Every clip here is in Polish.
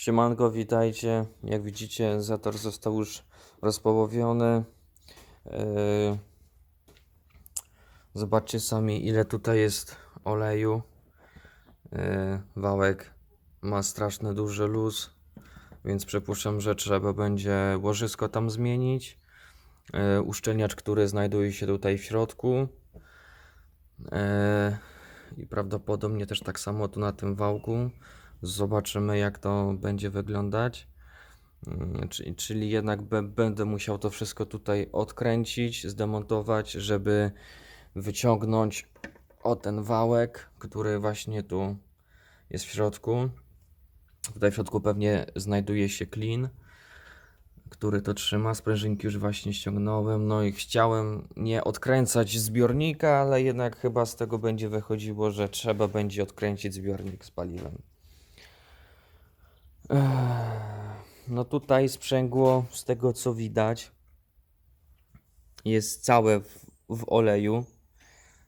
Siemanko, witajcie. Jak widzicie, zator został już rozpołowiony. Yy, Zobaczcie sami, ile tutaj jest oleju. Yy, Wałek ma straszny duży luz, więc przypuszczam, że trzeba będzie łożysko tam zmienić. Yy, Uszczelniacz, który znajduje się tutaj w środku. I prawdopodobnie też tak samo tu na tym wałku. Zobaczymy, jak to będzie wyglądać. Mm, Czyli, czyli jednak będę musiał to wszystko tutaj odkręcić, zdemontować, żeby wyciągnąć o ten wałek, który właśnie tu jest w środku. Tutaj w środku pewnie znajduje się klin, który to trzyma. Sprężynki już właśnie ściągnąłem. No i chciałem nie odkręcać zbiornika, ale jednak chyba z tego będzie wychodziło, że trzeba będzie odkręcić zbiornik z paliwem. No tutaj sprzęgło, z tego co widać, jest całe w, w oleju,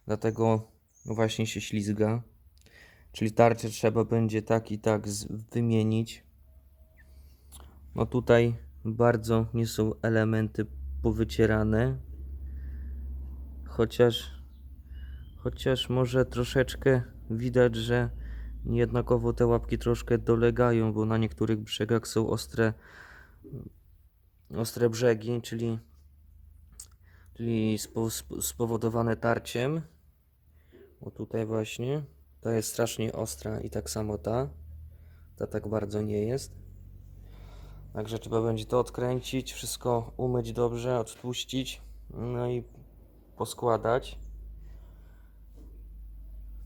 dlatego właśnie się ślizga. Czyli tarczę trzeba będzie tak i tak wymienić. No tutaj bardzo nie są elementy powycierane, chociaż chociaż może troszeczkę widać, że Niejednakowo te łapki troszkę dolegają, bo na niektórych brzegach są ostre, ostre brzegi, czyli, czyli spo, sp- spowodowane tarciem. O tutaj właśnie. Ta jest strasznie ostra i tak samo ta. Ta tak bardzo nie jest. Także trzeba będzie to odkręcić, wszystko umyć dobrze, odtłuścić, no i poskładać.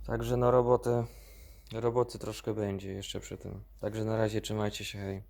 Także no roboty Roboty troszkę będzie jeszcze przy tym. Także na razie trzymajcie się, hej.